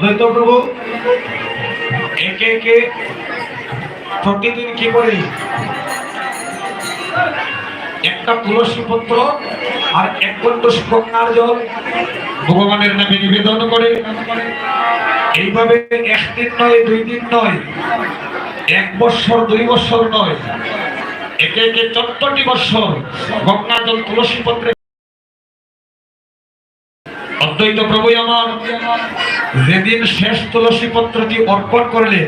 অদ্বৈত প্রভু। একে একে প্রতিদিন কি করে? একটা তুলসী পত্র আর এক কুণ্ড গঙ্গার জল ভগবানের নামে নিবেদন করে। এইভাবে একদিন নয়, দুই দিন নয়, এক বৎসর দুই বৎসর নয়, একে একে চোদ্দটি বৎসর গঙ্গা জল তুলসী পত্রে অদ্বৈত প্রভু আমার। যেদিন শেষ তুলসী পত্রটি অর্পণ করলে,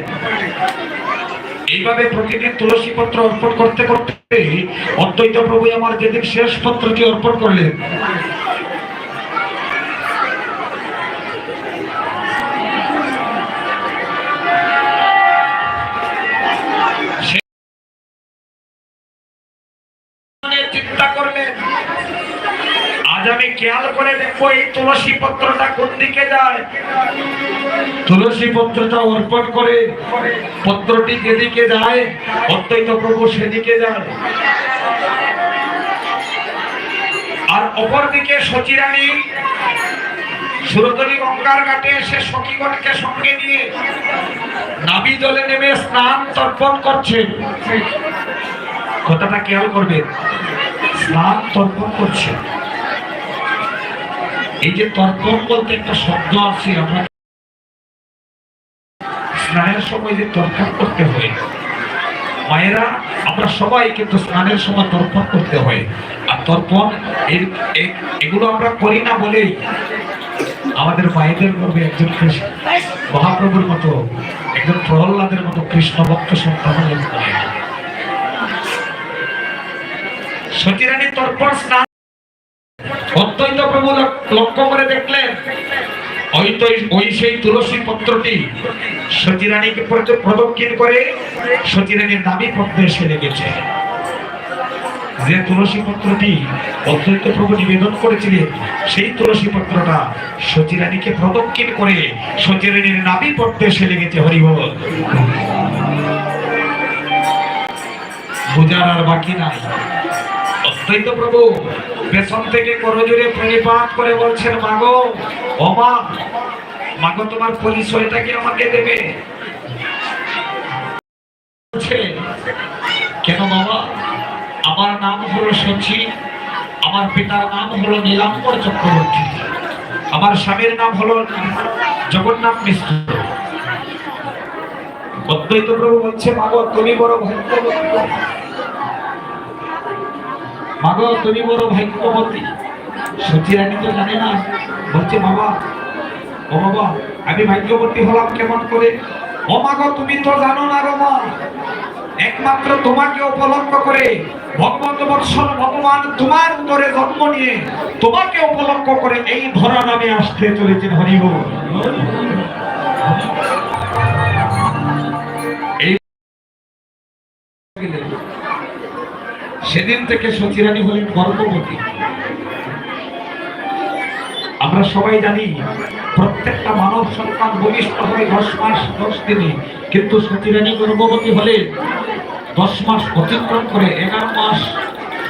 এইভাবে প্রতিদিন তুলসী পত্র অর্পণ করতে করতে অদ্বৈত প্রভু আমার যেদিন শেষ পত্রটি অর্পণ করলেন তুলসী পত্রটা অর্পণ করে পত্রটি যেদিকে যায় প্রভু সেদিকে যায়। আর অপর দিকে সচিরানী সুরতলি গঙ্গার ঘাটে এসে সখীগণকে সঙ্গে নিয়ে নাবি জলে নেমে স্নান তর্পণ করছে। কথাটা খেয়াল করবেন স্নান তর্পণ করছে। এই যে তর্পণ বলতে একটা শব্দ আছে, আমরা স্নানের সময় যে তর্পণ করতে হয়, মায়েরা, আমরা সবাই কিন্তু স্নানের সময় তর্পণ করতে হয় আর তর্পণ এর- এগুলো আমরা করি না বলেই আমাদের মায়েদের মধ্যে একজন কৃষ্ণ, মহাপ্রভুর মতো, একজন প্রহ্লাদের মতো কৃষ্ণ ভক্ত সন্তান। সতীরানী তর্পণ স্নান অত্যন্ত প্রভু লক- লক্ষ্য করে দেখলেন। ওই তো ওই সেই তুলসী পত্রটি সতীরানীকে প্রদ- প্রদক্ষিণ করে সতীরানীর দাবি পদ্মে এসে লেগেছে। যে তুলসী পত্রটি অদ্বৈত প্রভু নিবেদন করেছিলেন, সেই তুলসী পত্রটা সতীরানীকে প্রদক্ষিণ করে সতীরানীর নাবি পদ্মে এসে লেগেছে। হরিবল বুঝার আর বাকি নাই। অত্যন্ত প্রভু পেছন থেকে করজোরে প্রণিপাত করে বলছেন, মাগো, ও মা, মাগো, তোমার পরিচয়টা কি আমাকে দেবে? কেন বাবা, আমার নাম হলো সচি আমার পিতার নাম হলো নীলাম্বর চক্রবর্তী, আমার স্বামীর নাম হলো জগন্নাথ মিশ্র। অদ্বৈত প্রভু বলছে, মাগো, তুমি বড় ভাগ্যবতী মাগো, তুমি বড় ভাগ্যবতী। সত্যি রানী তো জানে না। বলছে, বাবা, ও বাবা, আমি ভাগ্যবতী হলাম কেমন করে? ও মাগো, তুমি তো জানো না গো মা। একমাত্র তোমাকে উপলক্ষ করে ভগবত বৎসল ভগবান তোমার উদরে জন্ম নিয়ে তোমাকে উপলক্ষ করে এই ধরা নামে আসতে চলেছেন হরিব সেদিন থেকে সচিরানী হলেন গর্ভবতী। আমরা সবাই জানি, প্রত্যেকটা মানব সন্তান বলিষ্ঠ হয় দশ মাস, দশ দিনে, কিন্তু সচিরানী গর্ভবতী হলে দশ মাস অতিক্রম করে এগারো মাস,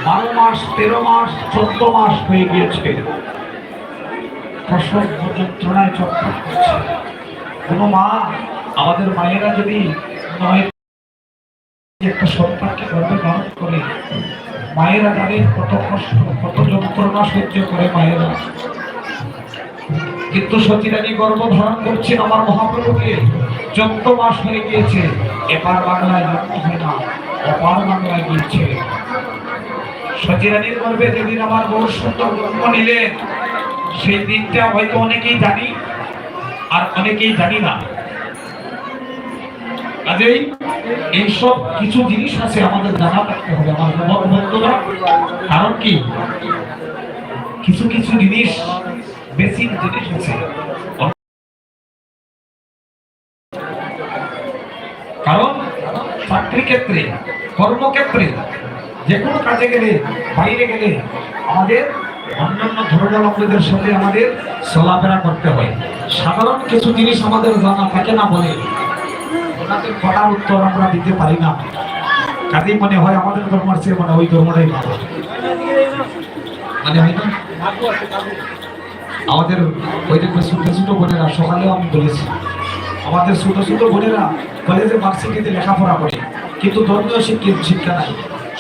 বারো মাস, তেরো মাস, চোদ্দ মাস হয়ে গিয়েছে। প্রসব যন্ত্রণায় চক্কর করছে। কোনো মা, আমাদের মায়েরা যদি নয় একটা সন্তানকে গর্ভে ধারণ করে মায়েরা জানেন কত কষ্ট, কত যন্ত্রণা সহ্য করে মায়েরা। কিন্তু সতীরানী গর্ভ ধারণ করছেন আমার মহাপ্রভুকে? চোদ্দ মাস হয়ে গিয়েছে, এপার বাংলায় জন্ম হয় না, অপার বাংলায় গিয়েছে সতীরানীর গর্ভে যেদিন আমার বহু সুন্দর জন্ম নিলেন, সেই দিনটা হয়তো অনেকেই জানি, আর অনেকেই জানি না। কাজেই এইসব কিছু জিনিস আছে আমাদের জানা থাকতে হবে, আমার কারণ কি? কিছু কিছু জিনিস জিনিস আছে। কারণ চাকরি ক্ষেত্রে কর্মক্ষেত্রে যে কোনো কাজে গেলে, বাইরে গেলে আমাদের অন্যান্য ধর্মাবলম্বীদের সাথে আমাদের চলাফেরা করতে হয়। সাধারণ কিছু জিনিস আমাদের জানা থাকে না বলে ওনাদের কটার উত্তর আমরা দিতে পারি না? কাজেই মনে হয় আমাদের ধর্মের চেয়ে মানে ওই ধর্মটাই ভালো। মানে হয় আমাদের ওই দেখবে ছোট ছোট বোনেরা সকালেও আমি বলেছি, আমাদের ছোট ছোট বোনেরা কলেজে ভার্সিটিতে লেখাপড়া করে, কিন্তু ধর্মীয় শিক্ষা শিক্ষা নাই।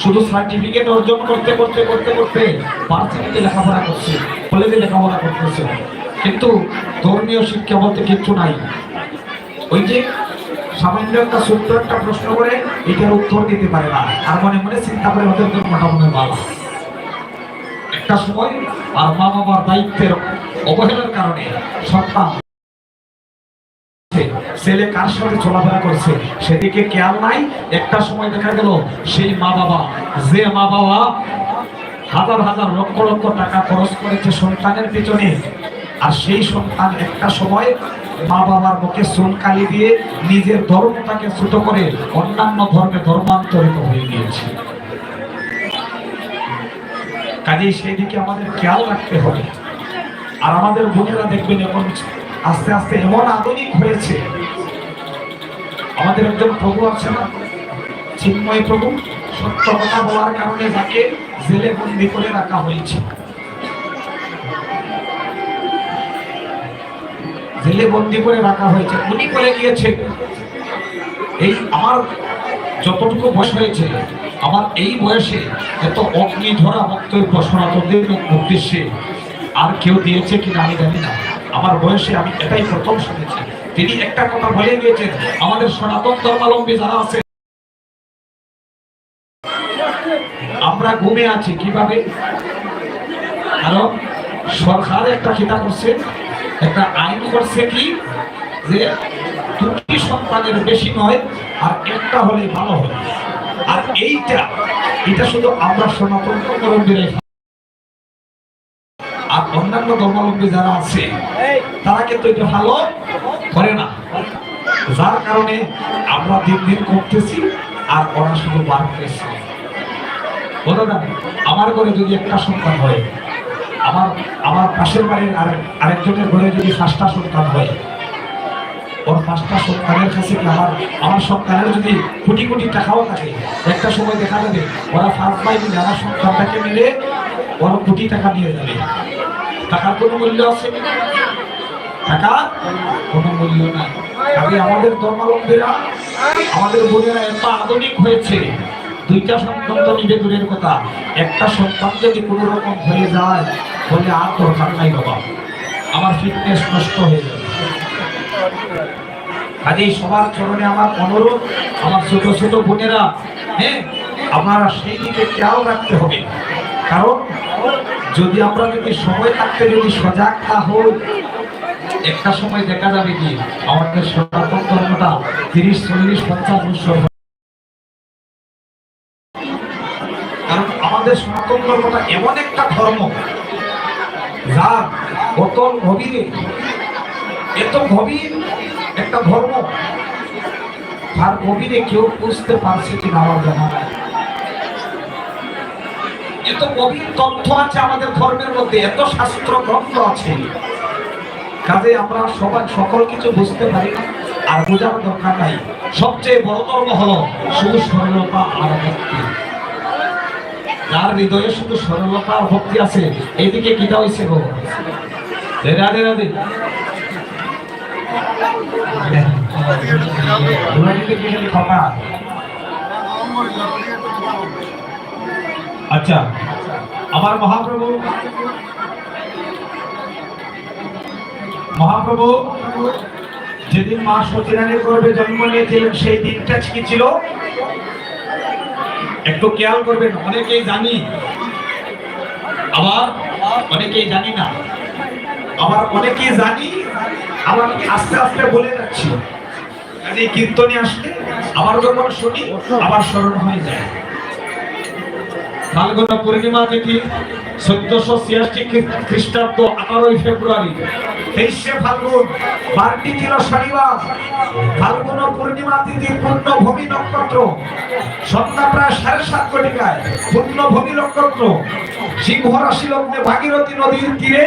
শুধু সার্টিফিকেট অর্জন করতে করতে করতে করতে ভার্সিটিতে লেখাপড়া করছে, কলেজে লেখাপড়া করতেছে। কিন্তু ধর্মীয় শিক্ষা বলতে কিচ্ছু নাই। ওই যে সামান্য একটা ছোট্ট একটা প্রশ্ন করে এটার উত্তর দিতে পারে না। আর মনে মনে চিন্তা করে ওদের ধর্মটা মনে হয় একটা সময় আর মা বাবার দায়িত্বের অবহেলার কারণে সন্তান ছেলে কার সাথে চলাফেরা করছে সেদিকে খেয়াল নাই। একটা সময় দেখা গেল সেই মা বাবা, যে মা বাবা হাজার হাজার লক্ষ লক্ষ টাকা খরচ করেছে সন্তানের পিছনে। আর সেই সন্তান একটা সময় মা বাবার মুখে চুনকালি দিয়ে নিজের ধর্মটাকে ছোট করে অন্যান্য ধর্মে ধর্মান্তরিত হয়ে গিয়েছে। কাজেই সেই দিকে আমাদের খেয়াল রাখতে হবে। আর আমাদের বোনেরা দেখবেন এখন আস্তে আস্তে এমন আধুনিক হয়েছে। আমাদের একজন প্রভু আছে না, চিন্ময় প্রভু, সত্য কথা বলার কারণে তাকে জেলে বন্দি করে রাখা হয়েছে। জেলে বন্দি করে রাখা হয়েছে উনি বলে গিয়েছেন এই আমার যতটুকু বয়স হয়েছে, আমার এই বয়সে এত অগ্নি ধরা বক্তব্য সনাতনদের উদ্দেশ্যে আর কেউ দিয়েছে কিনা আমি জানি না। আমার বয়সে আমি এটাই প্রথম শুনেছি। তিনি একটা কথা বলে গিয়েছেন, আমাদের সনাতন ধর্মাবলম্বী যারা আছে, আমরা ঘুমে আছি। কীভাবে? কারণ সরকার একটা খিতা করছে একটা আইন করছে কি? যে দুটি সন্তানের বেশি নয় আর একটা হলে ভালো হয় আর এইটা এটা শুধু আমরা সনাতন ধর্মাবলম্বীরাই আর অন্যান্য ধর্মাবলম্বী যারা আছে তারা কিন্তু এটা ভালো করে না। যার কারণে আমরা দিন দিন করতেছি আর ওরা শুধু বাড়তেছে বলো না আমার ঘরে যদি একটা সন্তান হয় আমার আমার পাশের বাড়ির আরেক, আরেকজনের ঘরে যদি পাঁচটা সন্তান হয়, ওর পাঁচটা সন্তানের কাছে কি আমার আমার সন্তানের যদি কোটি কোটি টাকাও থাকে, একটা সময় দেখা যাবে ওরা ফার্স্ট বাই মিলে আমার সন্তানটাকে মিলে ওরা কোটি টাকা নিয়ে যাবে। টাকার কোনো মূল্য আছে? টাকা কোনো মূল্য নাই। আগে আমাদের ধর্মাবলম্বীরা, আমাদের বোনেরা এত আধুনিক হয়েছে। দুইটা সন্তান তো নিবে দূরের কথা। একটা সন্তান যদি কোনো রকম হয়ে যায় বলে আর দরকার নাই বাবা। আমার ফিটনেস নষ্ট হয়ে যাবে। কাজেই সবার চরণে আমার অনুরোধ, আমার ছোট ছোট বোনেরা হ্যাঁ আপনারা সেই দিকে খেয়াল রাখতে হবে। কারণ, যদি আমরা যদি সময় থাকতে যদি সজাগ না হই, একটা সময় দেখা যাবে কি, আমাদের সনাতন ধর্মটা তিরিশ, চল্লিশ, পঞ্চাশ বছর কারণ আমাদের সনাতন ধর্মটা এমন একটা ধর্ম যা অতল গভীরে এত গভীর একটা ধর্ম, তার গভীরে কেউ বুঝতে পারছে কিনা আমার জানা এত গভীর তথ্য আছে আমাদের ধর্মের মধ্যে, এত শাস্ত্র গ্রন্থ আছে। কাজে আমরা সবাই সকল কিছু বুঝতে পারি না, আর বোঝার দরকার নাই। সবচেয়ে বড় ধর্ম হলো শুধু সরলতা আর ভক্তি যার হৃদয়ে শুধু সরলতা আর ভক্তি আছে এইদিকে কিটা হয়েছে গো? রাধে রাধে আচ্ছা আমার মহাপ্রভু। মহাপ্রভু, যেদিন মা সতীরানীর গর্ভে জন্ম নিয়েছিলেন, সেই দিনটা কি ছিল? একটু খেয়াল করবেন, অনেকেই জানি। আবার অনেকেই জানি না। আবার অনেকেই জানি, আবার আস্তে আস্তে বলে যাচ্ছি। কাজে কীর্তনে আসলে আবার যখন শুনি, আবার স্মরণ হয়ে যায়। ফাল্গুন পূর্ণিমা তিথি চোদ্দশো ছিয়াশি খ্রিস্টাব্দ আঠারোই ফেব্রুয়ারি। তেইশে ফাল্গুন, বারটি ছিল শনিবার। ফাল্গুন ও পূর্ণিমা তিথি পূর্ণভূমি নক্ষত্র। সন্ধ্যা প্রায় সাড়ে সাত কোটিকায় পূর্ণভূমি নক্ষত্র। সিংহ রাশি লগ্নে ভাগীরথী নদীর তীরে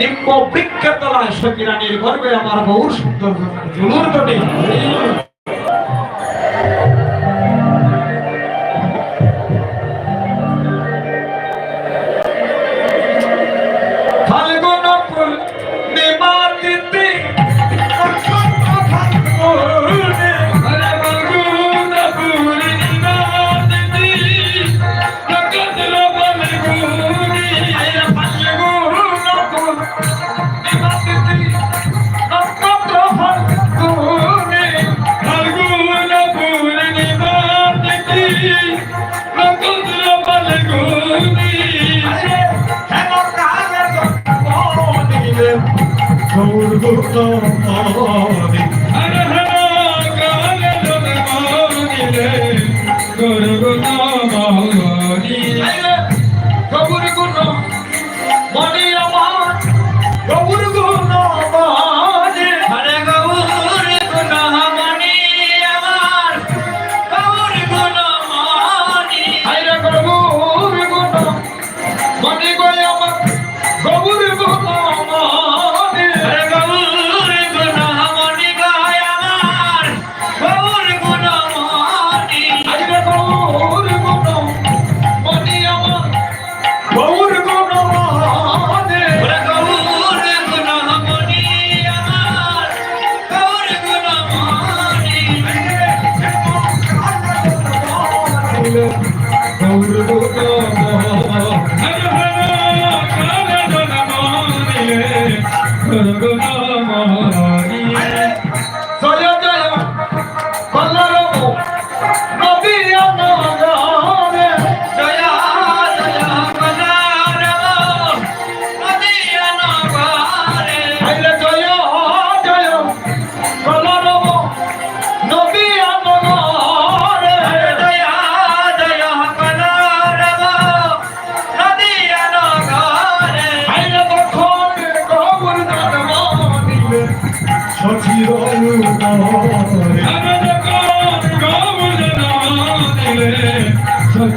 নিম্ন বৃক্ষের তলায় সকিরানির গর্বে আমার বহু সুন্দর সর্বত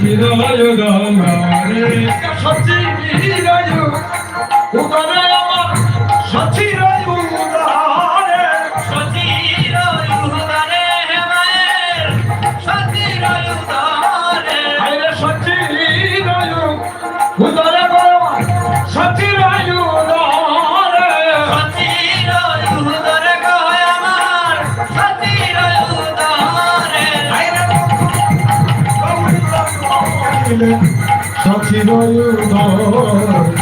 বিরল গঙ্গা বলব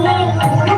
Yeah.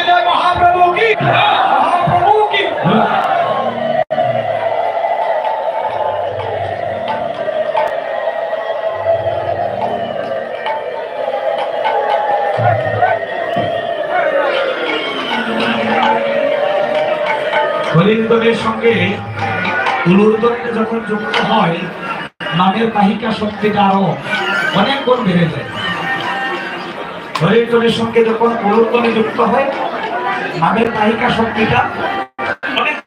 হরিন্দরের সঙ্গে উলুরদনের যখন যুক্ত হয়, নামের বাহিকা শক্তিটা আরও অনেক গুণ বেড়ে যায়। হরিন্দরের সঙ্গে যখন উলুরদনে যুক্ত হয় ভাবের নায়িকা শক্তিটা অনেক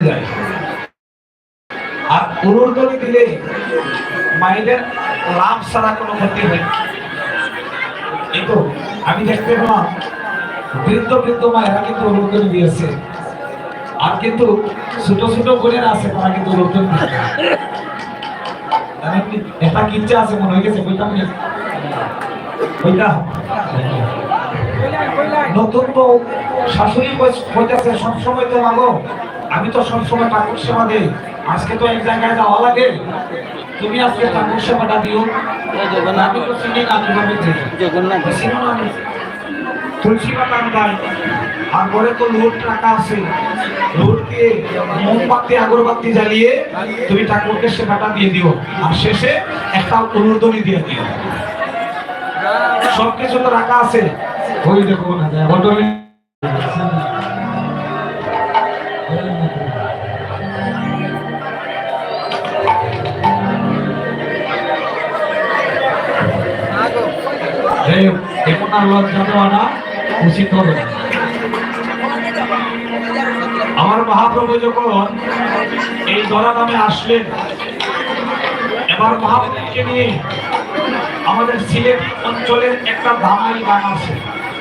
যায়। আর উরুর্দলি দিলে মাইলের লাভ ছাড়া কোনো ক্ষতি হয় কিন্তু আমি দেখতে পেলাম, বৃদ্ধ বৃদ্ধ মায়েরা কিন্তু অনুদান দিয়েছে। আর কিন্তু ছোট ছোট বোনেরা আছে, তারা কিন্তু অনুদান দিয়েছে। এটা কিচ্ছা আছে, মনে হয়ে গেছে, বইটা বইটা নতুন তো শাশুড়ি কইতাছে সবসময় তো মাগো। আমি তো সবসময় ঠাকুর সেবা দিই। আজকে তো এক জায়গায় যাওয়া লাগে। তুমি আজকে ঠাকুর সেবাটা দিও। আমি তো চিনি না কীভাবে দিই। জগন্নাথ চিনো না আমি? তুলসী পাতা আনতাম আর ঘরে তো লোট রাখা আছে। লোট দিয়ে মোমবাতি, আগরবাতি জ্বালিয়ে তুমি ঠাকুরকে সেবাটা দিয়ে দিও। আর শেষে একটা অনুর্দনী দিয়ে দিও। সব কিছু তো রাখা আছে। উচিত হবে আমার মহাপ্রভু যখন এই দরা নামে আসলেন, এবার মহাপ্রভুকে নিয়ে আমাদের সিলেট অঞ্চলের একটা ধামাই গান আছে।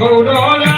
গৌররা ওইল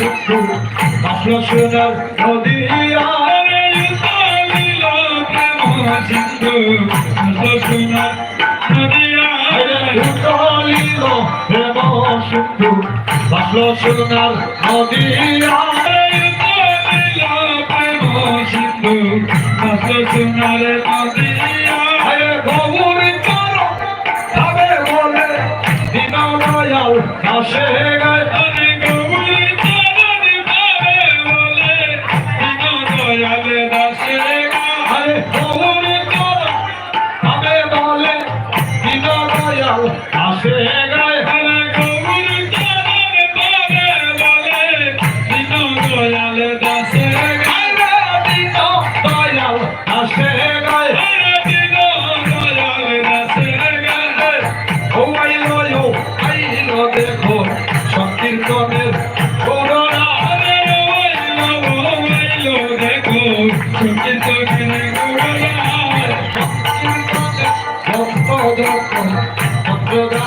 বাসল সোনার নদীয়া হরে উতলিল প্রেম সিন্ধু সোনা নদিয়া উত্তলিল প্রেম শুদ্ধ বাসল সোনার নদীয়া হরে উতলিল প্রেম সিন্ধু সোনার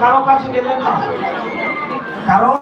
কারও কাছে গেলে না। কারণ